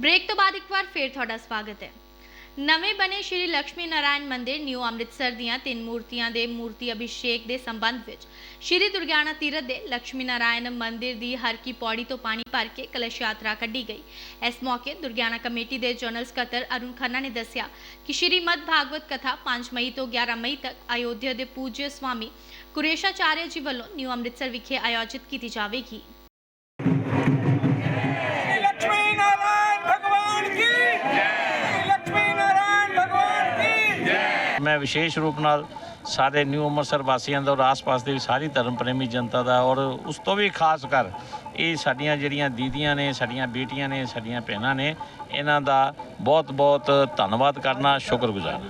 Break ਤੋਂ ਬਾਅਦ ਇੱਕ ਵਾਰ ਫੇਰ ਤੁਹਾਡਾ ਸਵਾਗਤ ਹੈ। ਨਵੇਂ ਬਣੇ ਸ਼੍ਰੀ ਲక్ష్ਮੀ ਨਾਰਾਇਣ ਮੰਦਿਰ, ਨਿਊ ਅੰਮ੍ਰਿਤਸਰ ਦੀਆਂ ਤਿੰਨ ਮੂਰਤੀਆਂ ਦੇ ਮੂਰਤੀ ਅਭਿਸ਼ੇਕ ਦੇ ਸੰਬੰਧ ਵਿੱਚ ਸ਼੍ਰੀ ਦੁਰਗਿਆਣਾ ਤੀਰਥ ਦੇ ਲక్ష్ਮੀ ਨਾਰਾਇਣ ਮੰਦਿਰ ਦੀ ਹਰ ਕੀ ਪੌੜੀ ਤੋਂ ਪਾਣੀ ਭਰ ਕੇ ਕਲਸ਼ ਯਾਤਰਾ ਕੱਢੀ ਗਈ। ਇਸ ਮੌਕੇ ਦੁਰਗਿਆਣਾ ਕਮੇਟੀ ਦੇ ਜਨਰਲ ਸਕੱਤਰ ਅਰੁਣ ਖੰਨਾ ਨੇ ਦੱਸਿਆ ਕਿ ਸ਼੍ਰੀ ਮਦ ਭਾਗਵਤ ਕਥਾ 5 ਮਈ ਤੋਂ 11 ਮਈ ਤੱਕ ਅਯੋਧਿਆ ਦੇ ਪੂਜਯ ਸਵਾਮੀ ਕੁਰੇਸ਼ਾਚਾਰਿਆ ਜੀ ਵੱਲੋਂ ਨਿਊ ਅੰਮ੍ਰਿਤਸਰ ਵਿਖੇ ਆਯੋਜਿਤ ਕੀਤੀ ਜਾਵੇਗੀ। ਮੈਂ ਵਿਸ਼ੇਸ਼ ਰੂਪ ਨਾਲ ਸਾਰੇ ਨਿਊ ਅੰਮ੍ਰਿਤਸਰ ਵਾਸੀਆਂ ਦਾ ਔਰ ਆਸ-ਪਾਸ ਦੇ ਸਾਰੀ ਧਰਮ ਪ੍ਰੇਮੀ ਜਨਤਾ ਦਾ ਔਰ ਉਸ ਤੋਂ ਵੀ ਖਾਸ ਕਰ ਇਹ ਸਾਡੀਆਂ ਜਿਹੜੀਆਂ ਦੀਦੀਆਂ ਨੇ, ਸਾਡੀਆਂ ਬੇਟੀਆਂ ਨੇ, ਸਾਡੀਆਂ ਭੈਣਾਂ ਨੇ, ਇਹਨਾਂ ਦਾ ਬਹੁਤ-ਬਹੁਤ ਧੰਨਵਾਦ ਕਰਨਾ ਸ਼ੁਕਰਗੁਜ਼ਾਰ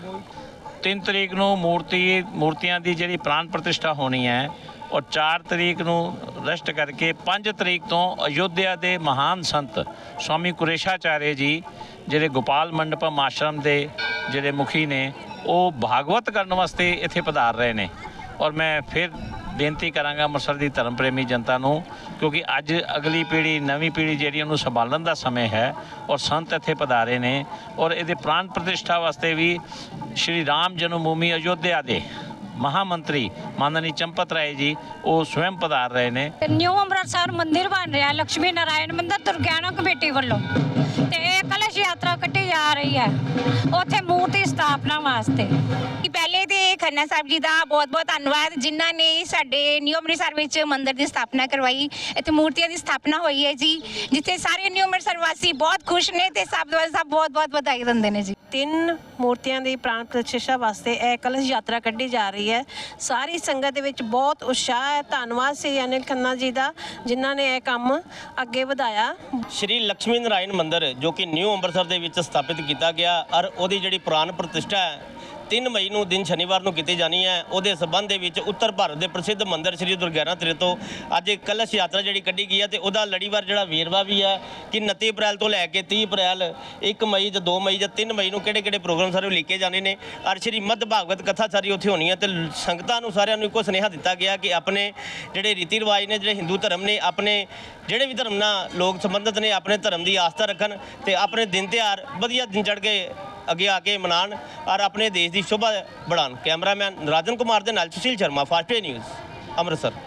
3 ਤਰੀਕ ਨੂੰ ਮੂਰਤੀ, ਮੂਰਤੀਆਂ ਦੀ ਜਿਹੜੀ ਪ੍ਰਾਣ ਪ੍ਰਤਿਸ਼ਠਾ ਹੋਣੀ ਹੈ ਔਰ 4 ਤਰੀਕ ਨੂੰ ਰੈਸਟ ਕਰਕੇ 5 ਤਰੀਕ ਤੋਂ ਅਯੋਧਿਆ ਦੇ ਮਹਾਨ ਸੰਤ ਸਵਾਮੀ ਕੁਰੇਸ਼ਾਚਾਰਿਆ ਜੀ, ਜਿਹੜੇ ਗੋਪਾਲ ਮੰਡਪਮ ਆਸ਼ਰਮ ਦੇ ਜਿਹੜੇ ਮੁਖੀ ਨੇ ਉਹ ਭਾਗਵਤ ਕਰਨ ਵਾਸਤੇ ਇੱਥੇ ਪਧਾਰ ਰਹੇ ਨੇ। ਔਰ ਮੈਂ ਫਿਰ ਬੇਨਤੀ ਕਰਾਂਗਾ ਅੰਮ੍ਰਿਤਸਰ ਦੀ ਧਰਮ ਪ੍ਰੇਮੀ ਜਨਤਾ ਨੂੰ, ਕਿਉਂਕਿ ਅੱਜ ਅਗਲੀ ਪੀੜ੍ਹੀ, ਨਵੀਂ ਪੀੜ੍ਹੀ ਜਿਹੜੀ ਉਹਨੂੰ ਸੰਭਾਲਣ ਦਾ ਸਮੇਂ ਹੈ, ਔਰ ਸੰਤ ਇੱਥੇ ਪਧਾਰੇ ਨੇ। ਔਰ ਇਹਦੇ ਪ੍ਰਾਣ ਪ੍ਰਤਿਸ਼ਠਾ ਵਾਸਤੇ ਵੀ ਸ਼੍ਰੀ ਰਾਮ ਜਨਮ ਭੂਮੀ ਅਯੋਧਿਆ ਦੇ ਮਹਾਮੰਤਰੀ ਮਾਨਨੀ ਚੰਪਤ ਰਾਏ ਜੀ ਉਹ ਸਵੈਮ ਪਧਾਰ ਰਹੇ ਨੇ। ਨਿਊ ਅੰਮ੍ਰਿਤਸਰ ਮੰਦਿਰ ਬਣ ਰਿਹਾ ਲక్ష్ਮੀ ਨਾਰਾਇਣ ਮੰਦਿਰ ਦੁਰਗਿਆਨਾ ਕਮੇਟੀ ਵੱਲੋਂ। ਤੇ ਰਹੀ ਹੈ। ਉੱਥੇ ਮੂਰਤੀ ਸਥਾਪਨਾ ਵਾਸਤੇ। ਕਿ ਪਹਿਲੇ ਤੇ ਖੰਨਾ ਸਾਹਿਬ ਜੀ ਦਾ ਬਹੁਤ-ਬਹੁਤ ਧੰਨਵਾਦ। ਜਿਨ੍ਹਾਂ ਨੇ ਸਾਡੇ ਨਿਊ ਅੰਮ੍ਰਿਤਸਰ ਵਿੱਚ ਮੰਦਿਰ ਦੀ ਸਥਾਪਨਾ ਕਰਵਾਈ ਇੱਥੇ ਮੂਰਤੀਆਂ ਦੀ ਸਥਾਪਨਾ ਹੋਈ ਹੈ ਜੀ ਜਿੱਥੇ ਸਾਰੇ ਨਿਊ ਅੰਮ੍ਰਿਤਸਰ ਵਾਸੀ ਬਹੁਤ ਖੁਸ਼ ਨੇ ਤੇ ਸਭ ਤੋਂ ਸਭ ਬਹੁਤ-ਬਹੁਤ ਵਧਾਈ ਦਿੰਦੇ ਨੇ ਜੀ। ਤਿੰਨ ਮੂਰਤੀਆਂ ਦੀ ਪ੍ਰਾਣ ਪ੍ਰਤਿਸ਼ਠਾ ਵਾਸਤੇ ਇਹ ਕਲਸ਼ ਯਾਤਰਾ ਕੱਢੀ ਜਾ ਰਹੀ ਹੈ। ਸਾਰੀ ਸੰਗਤ ਦੇ ਵਿੱਚ ਬਹੁਤ ਉਤਸ਼ਾਹ ਹੈ। ਧੰਨਵਾਦ ਸ੍ਰੀ ਅਨਿਲ ਖੰਨਾ ਜੀ ਦਾ ਜਿਨ੍ਹਾਂ ਨੇ ਇਹ ਕੰਮ ਅੱਗੇ ਵਧਾਇਆ। ਸ਼੍ਰੀ ਲక్ష్ਮੀ ਨਾਰਾਇਣ ਮੰਦਿਰ ਜੋ ਕਿ ਨਿਊ ਅੰਮ੍ਰਿਤਸਰ ਦੇ ਵਿੱਚ ਸਥਾਪਿਤ ਕੀਤਾ ਗਿਆ ਔਰ ਉਹਦੀ ਜਿਹੜੀ ਪੁਰਾਣ ਪ੍ਰਤਿਸ਼ਠਾ ਹੈ 3 ਮਈ ਨੂੰ ਦਿਨ ਸ਼ਨੀਵਾਰ ਨੂੰ ਕੀਤੀ ਜਾਣੀ ਹੈ। ਉਹਦੇ ਸਬੰਧ ਦੇ ਵਿੱਚ ਉੱਤਰ ਭਾਰਤ ਦੇ ਪ੍ਰਸਿੱਧ ਮੰਦਿਰ ਸ਼੍ਰੀ ਦੁਰਗਿਆਨਾ ਤ੍ਰਿ ਤੋਂ ਅੱਜ ਕਲਸ਼ ਯਾਤਰਾ ਜਿਹੜੀ ਕੱਢੀ ਗਈ ਹੈ ਤੇ ਉਹਦਾ ਲੜੀਵਾਰ ਜਿਹੜਾ ਵੇਰਵਾ ਵੀ ਹੈ ਕਿ 29 ਅਪ੍ਰੈਲ ਤੋਂ ਲੈ ਕੇ 30 ਅਪ੍ਰੈਲ 1 ਮਈ ਜਾਂ 2 ਮਈ ਜਾਂ 3 ਮਈ ਨੂੰ ਕਿਹੜੇ ਕਿਹੜੇ ਪ੍ਰੋਗਰਾਮ ਸਾਰੇ ਉਹ ਲਿਖੇ ਜਾਣੇ ਨੇ। ਔਰ ਸ਼੍ਰੀ ਮੱਧ ਭਾਗਵਤ ਕਥਾ ਸਾਰੀ ਉੱਥੇ ਹੋਣੀ ਹੈ ਤੇ ਸੰਗਤਾਂ ਨੂੰ ਸਾਰਿਆਂ ਨੂੰ ਇੱਕੋ ਸੁਨੇਹਾ ਦਿੱਤਾ ਗਿਆ ਕਿ ਆਪਣੇ ਜਿਹੜੇ ਰੀਤੀ ਰਿਵਾਜ ਨੇ, ਜਿਹੜੇ ਹਿੰਦੂ ਧਰਮ ਨੇ, ਆਪਣੇ ਜਿਹੜੇ ਵੀ ਧਰਮ ਨਾਲ ਲੋਕ ਸੰਬੰਧਿਤ ਨੇ, ਆਪਣੇ ਧਰਮ ਦੀ ਆਸਥਾ ਰੱਖਣ ਤੇ ਆਪਣੇ ਦਿਨ ਤਿਉਹਾਰ ਵਧੀਆ ਦਿਨ ਚੜ ਕੇ ਅੱਗੇ ਆ ਕੇ ਮਨਾਣ ਔਰ ਆਪਣੇ ਦੇਸ਼ ਦੀ ਸ਼ੋਭਾ ਬੜਾਣ ਕੈਮਰਾਮੈਨ ਨਰਾਜਨ ਕੁਮਾਰ ਦੇ ਨਾਲ ਸੁਸ਼ੀਲ ਸ਼ਰਮਾ ਫਾਸਟਵੇ ਨਿਊਜ਼, ਅੰਮ੍ਰਿਤਸਰ।